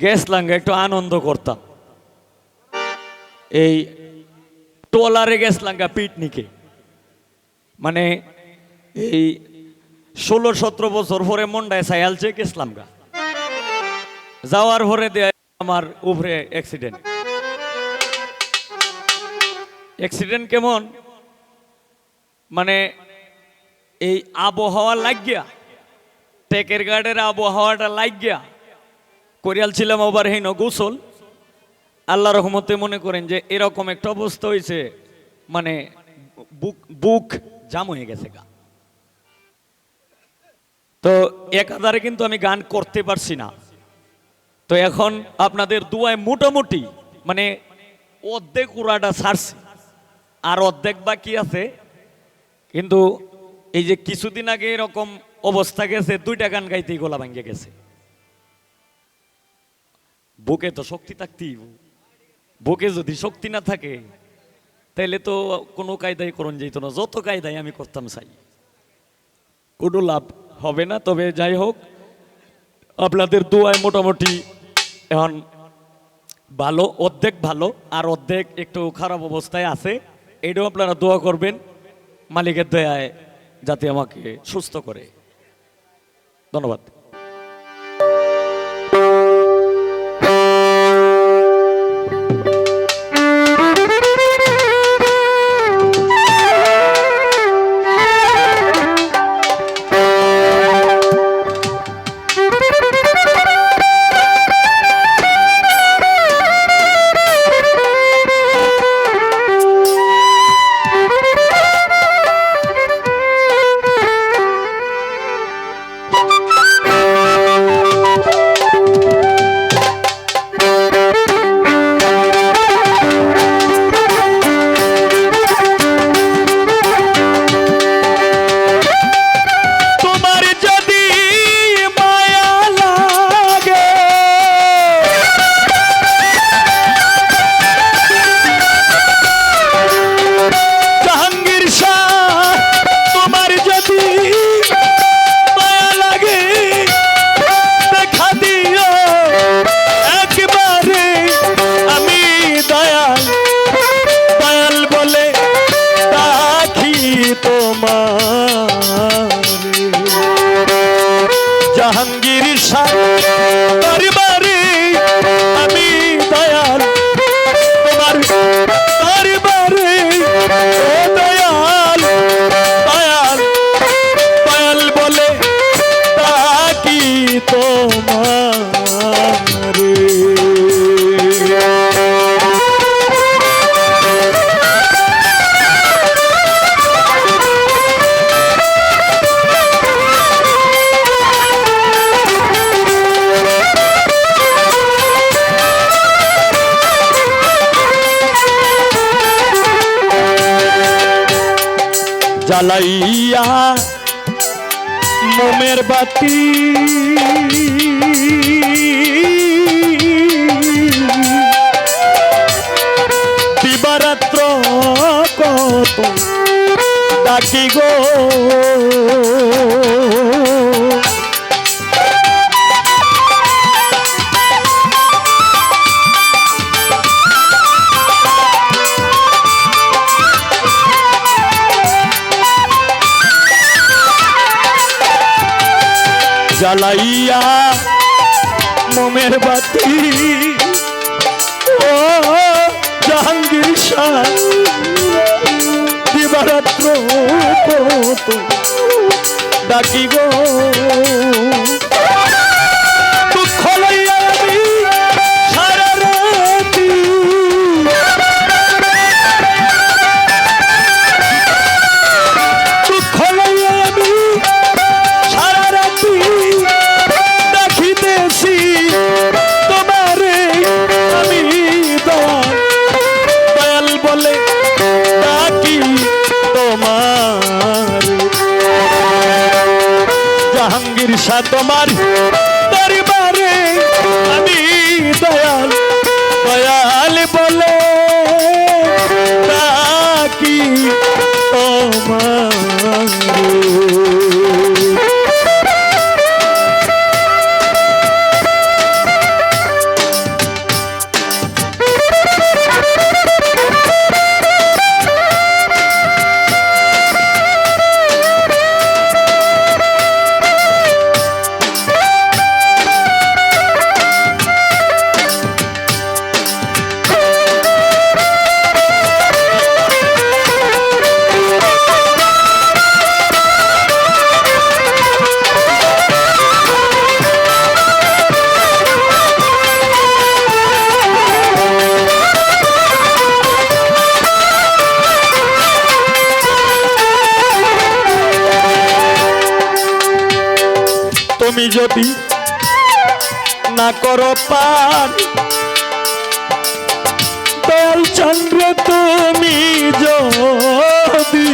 গেছিলাম একটু আনন্দ করতাম। এই টোলারে গেছিলাম পিকনিকে। মানে এই ষোলো সতেরো বছর পরে মন্ডায় সাইয়ালছে গেছিলাম গা যাওয়ার পরে দেয় আমার উপরে অ্যাক্সিডেন্ট অ্যাক্সিডেন্ট কেমন? মানে এই আবহাওয়া লাগিয়া, টেকের গার্ডের আবহাওয়াটা লাগিয়া করিয়াল ছিলাম ওবার হেন গোসল। আল্লাহ রহমতে মনে করেন যে এরকম একটা অবস্থা হয়েছে মানে বুক বুক জাম হয়ে গেছে গা। তো এক একাধারে কিন্তু আমি গান করতে পারছি না। তো এখন আপনাদের দুয়ায় মোটামুটি মানে অর্ধেক উড়াটা ছাড়ছি আর অর্ধেক বাকি আছে। কিন্তু এই যে কিছুদিন আগে এরকম অবস্থা গেছে, দুইটা গান গাইতেই গোলা ভাঙ্গে গেছে। বুকে তো শক্তি থাকতেই বুকে যদি শক্তি না থাকে তাহলে তো কোনো কায়দায় করণ যেত না। যত কায়দায় আমি করতাম চাই। কোনো লাভ হবে না, তবে যাই হোক, আপনাদের দোয়ায় মোটামুটি এখন ভালো, অর্ধেক ভালো, আর অর্ধেক একটু খারাপ অবস্থায় আছে। এটাও আপনারা দোয়া করবেন, মালিকের দয়ায় যাতে আমাকে সুস্থ করে। ধন্যবাদ। জ্বালাইয়া মোমের বাতি। দিবারাত্র কত ডাকি গো। জ্বালাইয়া মোমের বাতি। ও জাহাঙ্গীর শাহ দিবারাত্র কত ডাকি ঈর্ষা তোমার দরবারে। আমি দয়াল দয়াল বল না করো পান। দয়াল চন্দ্র, তুমি যদি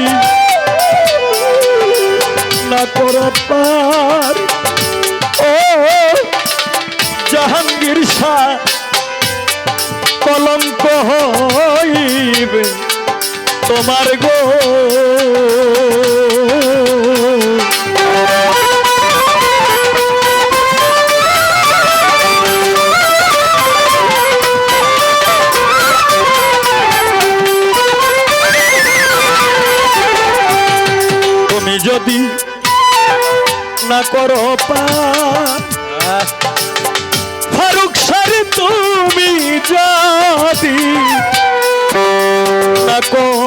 না করো পার, ও জাহাঙ্গীর শাহ, কলঙ্ক হইবে তোমার গো। না করো ফারুক সারি তুমি যদি না করো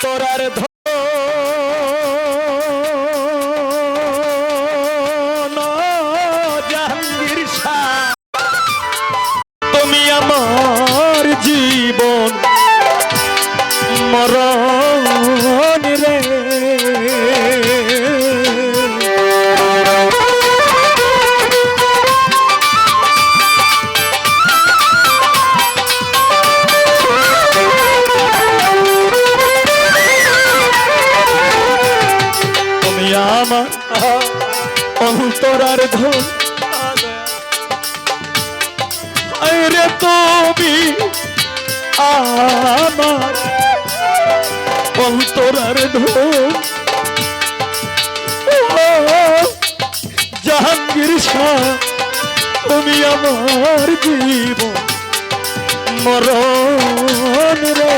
তোরার আমার অন্তরার ধন। রে তুমি আমার। অন্তরার ধন। জাহাঙ্গীর তুমি আমার জীবন মরণ রে।